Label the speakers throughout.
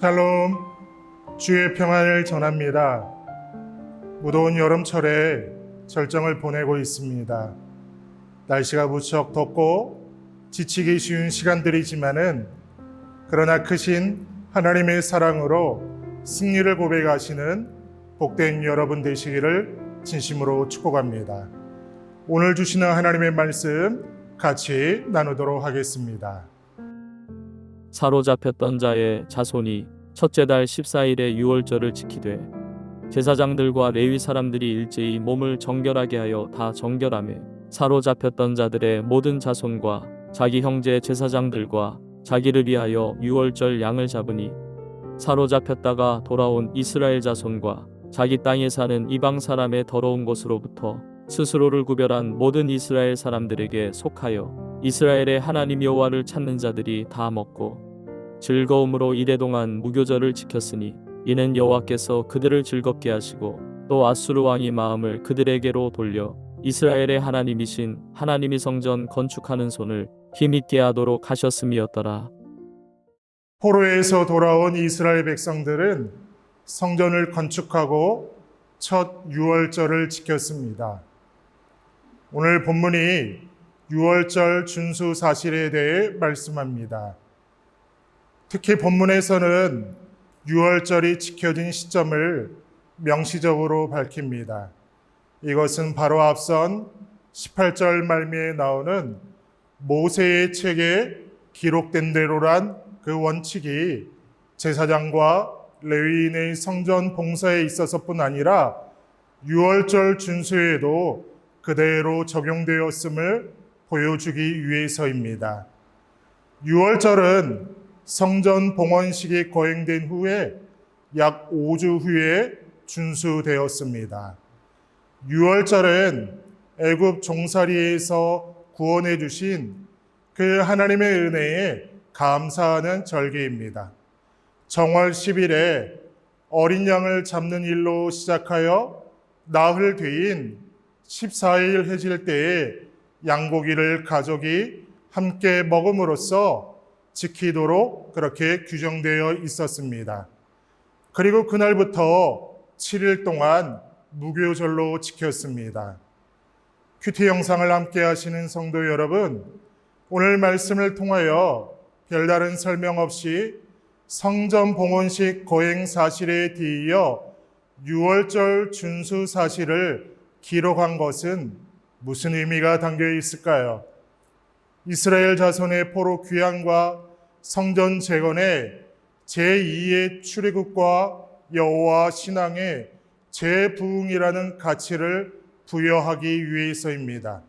Speaker 1: 샬롬 주의 평안을 전합니다. 무더운 여름철에 절정을 보내고 있습니다. 날씨가 무척 덥고 지치기 쉬운 시간들이지만은 그러나 크신 하나님의 사랑으로 승리를 고백하시는 복된 여러분 되시기를 진심으로 축복합니다. 오늘 주시는 하나님의 말씀 같이 나누도록 하겠습니다.
Speaker 2: 사로잡혔던 자의 자손이 첫째 달 14일에 유월절을 지키되 제사장들과 레위 사람들이 일제히 몸을 정결하게 하여 다 정결함에 사로잡혔던 자들의 모든 자손과 자기 형제 제사장들과 자기를 위하여 유월절 양을 잡으니 사로잡혔다가 돌아온 이스라엘 자손과 자기 땅에 사는 이방 사람의 더러운 것으로부터 스스로를 구별한 모든 이스라엘 사람들에게 속하여 이스라엘의 하나님 여호와를 찾는 자들이 다 먹고 즐거움으로 이래 동안 무교절을 지켰으니 이는 여호와께서 그들을 즐겁게 하시고 또 아수르 왕이 마음을 그들에게로 돌려 이스라엘의 하나님이신 하나님이 성전 건축하는 손을 힘있게 하도록 하셨음이었더라.
Speaker 1: 포로에서 돌아온 이스라엘 백성들은 성전을 건축하고 첫 유월절을 지켰습니다. 오늘 본문이 유월절 준수 사실에 대해 말씀합니다. 특히 본문에서는 유월절이 지켜진 시점을 명시적으로 밝힙니다. 이것은 바로 앞선 18절 말미에 나오는 모세의 책에 기록된 대로란 그 원칙이 제사장과 레위인의 성전 봉사에 있어서뿐 아니라 유월절 준수에도 그대로 적용되었음을 보여주기 위해서입니다. 유월절은 성전 봉헌식이 거행된 후에 약 5주 후에 준수되었습니다. 유월절은 애굽 종살이에서 구원해 주신 그 하나님의 은혜에 감사하는 절기입니다. 정월 10일에 어린 양을 잡는 일로 시작하여 나흘 뒤인 14일 해질 때에 양고기를 가족이 함께 먹음으로써 지키도록 그렇게 규정되어 있었습니다. 그리고 그날부터 7일 동안 무교절로 지켰습니다. 큐티 영상을 함께 하시는 성도 여러분, 오늘 말씀을 통하여 별다른 설명 없이 성전 봉헌식 거행 사실에 뒤이어 유월절 준수 사실을 기록한 것은 무슨 의미가 담겨 있을까요? 이스라엘 자손의 포로 귀환과 성전 재건의 제2의 출애굽과 여호와 신앙의 재부흥이라는 가치를 부여하기 위해서입니다.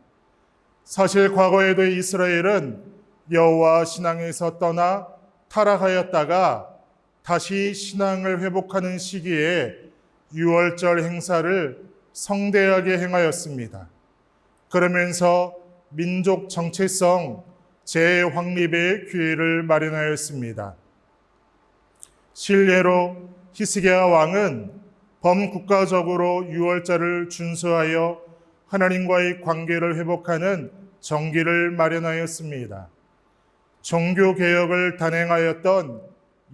Speaker 1: 사실 과거에도 이스라엘은 여호와 신앙에서 떠나 타락하였다가 다시 신앙을 회복하는 시기에 유월절 행사를 성대하게 행하였습니다. 그러면서 민족 정체성 재확립의 기회를 마련하였습니다. 실례로 히스기야 왕은 범국가적으로 유월절을 준수하여 하나님과의 관계를 회복하는 정기를 마련하였습니다. 종교 개혁을 단행하였던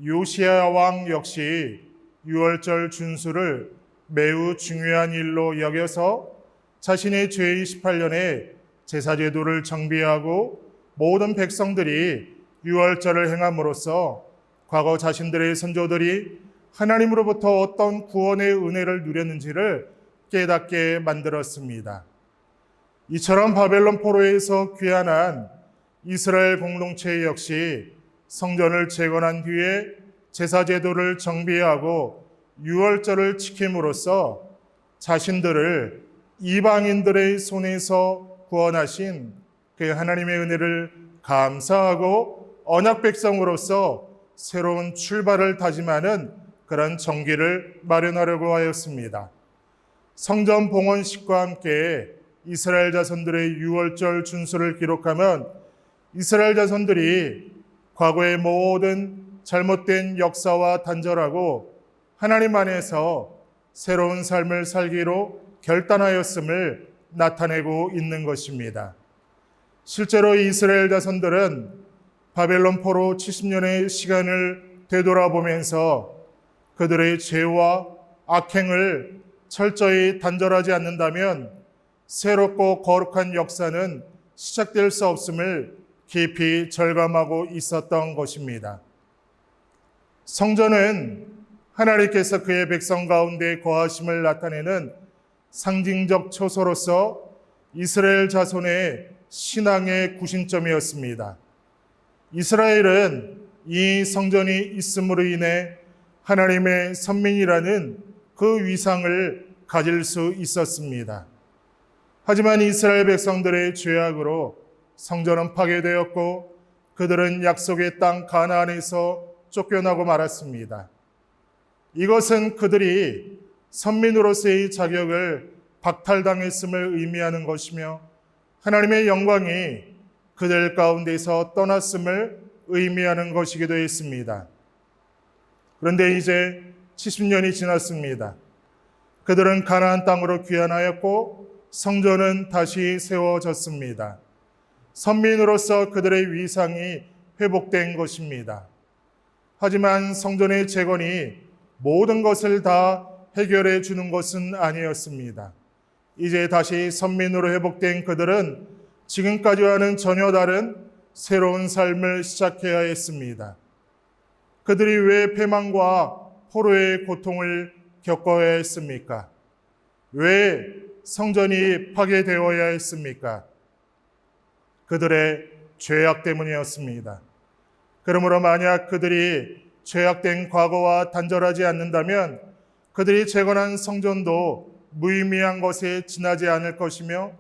Speaker 1: 요시야 왕 역시 유월절 준수를 매우 중요한 일로 여겨서 자신의 죄의 18년에 제사제도를 정비하고 모든 백성들이 유월절을 행함으로써 과거 자신들의 선조들이 하나님으로부터 어떤 구원의 은혜를 누렸는지를 깨닫게 만들었습니다. 이처럼 바벨론 포로에서 귀환한 이스라엘 공동체 역시 성전을 재건한 뒤에 제사제도를 정비하고 유월절을 지킴으로써 자신들을 이방인들의 손에서 구원하신 그 하나님의 은혜를 감사하고 언약 백성으로서 새로운 출발을 다짐하는 그런 정기를 마련하려고 하였습니다. 성전 봉헌식과 함께 이스라엘 자손들의 유월절 준수를 기록하면 이스라엘 자손들이 과거의 모든 잘못된 역사와 단절하고 하나님 안에서 새로운 삶을 살기로 결단하였음을 나타내고 있는 것입니다. 실제로 이스라엘 자손들은 바벨론 포로 70년의 시간을 되돌아보면서 그들의 죄와 악행을 철저히 단절하지 않는다면 새롭고 거룩한 역사는 시작될 수 없음을 깊이 절감하고 있었던 것입니다. 성전은 하나님께서 그의 백성 가운데 거하심을 나타내는 상징적 초소로서 이스라엘 자손의 신앙의 구심점이었습니다. 이스라엘은 이 성전이 있음으로 인해 하나님의 선민이라는 그 위상을 가질 수 있었습니다. 하지만 이스라엘 백성들의 죄악으로 성전은 파괴되었고 그들은 약속의 땅 가나안에서 쫓겨나고 말았습니다. 이것은 그들이 선민으로서의 자격을 박탈당했음을 의미하는 것이며 하나님의 영광이 그들 가운데서 떠났음을 의미하는 것이기도 했습니다. 그런데 이제 70년이 지났습니다. 그들은 가나안 땅으로 귀환하였고 성전은 다시 세워졌습니다. 선민으로서 그들의 위상이 회복된 것입니다. 하지만 성전의 재건이 모든 것을 다 해결해 주는 것은 아니었습니다. 이제 다시 선민으로 회복된 그들은 지금까지와는 전혀 다른 새로운 삶을 시작해야 했습니다. 그들이 왜 패망과 포로의 고통을 겪어야 했습니까? 왜 성전이 파괴되어야 했습니까? 그들의 죄악 때문이었습니다. 그러므로 만약 그들이 죄악된 과거와 단절하지 않는다면 그들이 재건한 성전도 무의미한 것에 지나지 않을 것이며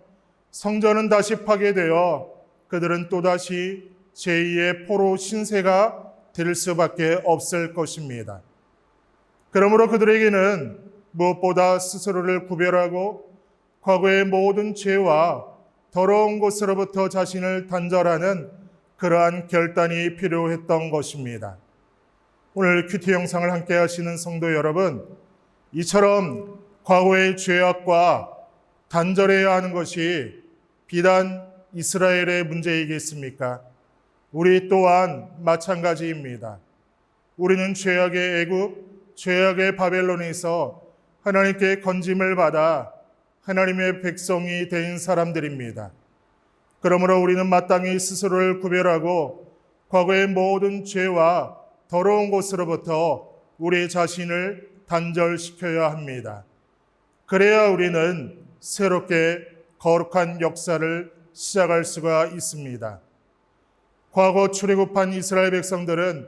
Speaker 1: 성전은 다시 파괴되어 그들은 또다시 제2의 포로 신세가 될 수밖에 없을 것입니다. 그러므로 그들에게는 무엇보다 스스로를 구별하고 과거의 모든 죄와 더러운 것으로부터 자신을 단절하는 그러한 결단이 필요했던 것입니다. 오늘 큐티 영상을 함께 하시는 성도 여러분, 이처럼 과거의 죄악과 단절해야 하는 것이 비단 이스라엘의 문제이겠습니까? 우리 또한 마찬가지입니다. 우리는 죄악의 애굽, 죄악의 바벨론에서 하나님께 건짐을 받아 하나님의 백성이 된 사람들입니다. 그러므로 우리는 마땅히 스스로를 구별하고 과거의 모든 죄와 더러운 곳으로부터 우리 자신을 단절시켜야 합니다. 그래야 우리는 새롭게 거룩한 역사를 시작할 수가 있습니다. 과거 출애굽한 이스라엘 백성들은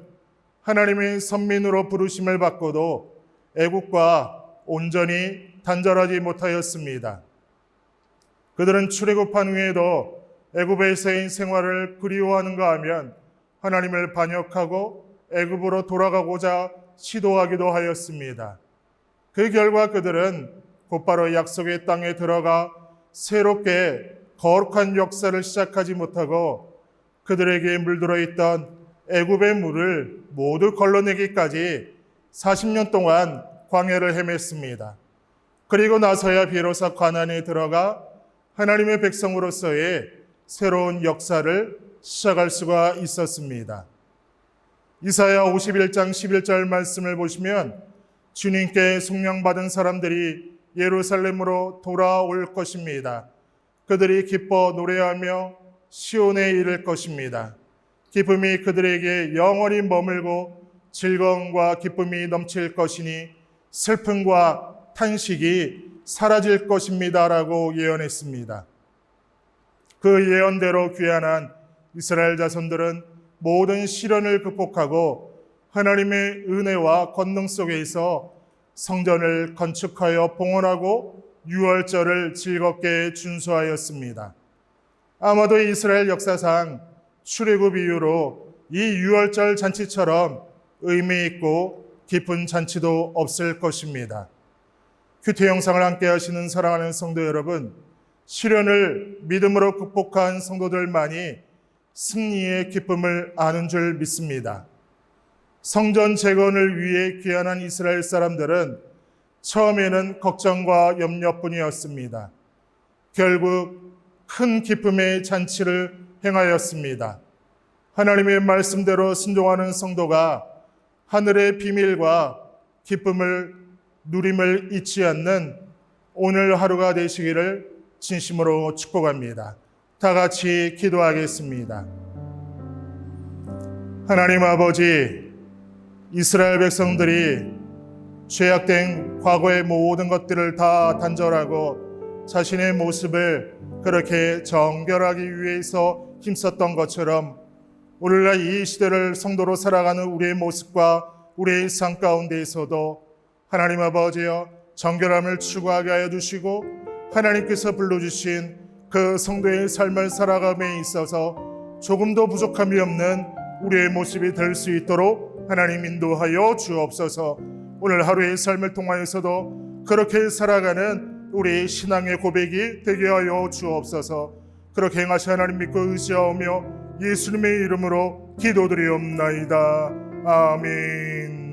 Speaker 1: 하나님의 선민으로 부르심을 받고도 애국과 온전히 단절하지 못하였습니다. 그들은 출애굽한 후에도 애굽에서의 생활을 그리워하는가 하면 하나님을 반역하고 애굽으로 돌아가고자 시도하기도 하였습니다. 그 결과 그들은 곧바로 약속의 땅에 들어가 새롭게 거룩한 역사를 시작하지 못하고 그들에게 물들어 있던 애굽의 물을 모두 걸러내기까지 40년 동안 광야를 헤맸습니다. 그리고 나서야 비로소 가나안에 들어가 하나님의 백성으로서의 새로운 역사를 시작할 수가 있었습니다. 이사야 51장 11절 말씀을 보시면 주님께 속량받은 사람들이 예루살렘으로 돌아올 것입니다. 그들이 기뻐 노래하며 시온에 이를 것입니다. 기쁨이 그들에게 영원히 머물고 즐거움과 기쁨이 넘칠 것이니 슬픔과 탄식이 사라질 것입니다라고 예언했습니다. 그 예언대로 귀환한 이스라엘 자손들은 모든 시련을 극복하고 하나님의 은혜와 권능 속에서 성전을 건축하여 봉헌하고 유월절을 즐겁게 준수하였습니다. 아마도 이스라엘 역사상 출애굽 이후로 이 유월절 잔치처럼 의미 있고 깊은 잔치도 없을 것입니다. 큐티 영상을 함께 하시는 사랑하는 성도 여러분, 시련을 믿음으로 극복한 성도들만이 승리의 기쁨을 아는 줄 믿습니다. 성전 재건을 위해 귀환한 이스라엘 사람들은 처음에는 걱정과 염려뿐이었습니다. 결국 큰 기쁨의 잔치를 행하였습니다. 하나님의 말씀대로 순종하는 성도가 하늘의 비밀과 기쁨을 누림을 잊지 않는 오늘 하루가 되시기를 진심으로 축복합니다. 다 같이 기도하겠습니다. 하나님 아버지, 이스라엘 백성들이 죄악된 과거의 모든 것들을 다 단절하고 자신의 모습을 그렇게 정결하기 위해서 힘썼던 것처럼 오늘날 이 시대를 성도로 살아가는 우리의 모습과 우리의 삶 가운데에서도 하나님 아버지여 정결함을 추구하게 하여 주시고 하나님께서 불러주신 그 성도의 삶을 살아감에 있어서 조금도 부족함이 없는 우리의 모습이 될 수 있도록 하나님 인도하여 주옵소서. 오늘 하루의 삶을 통하여서도 그렇게 살아가는 우리 신앙의 고백이 되게 하여 주옵소서. 그렇게 행하시 하나님 믿고 의지하오며 예수님의 이름으로 기도드리옵나이다. 아멘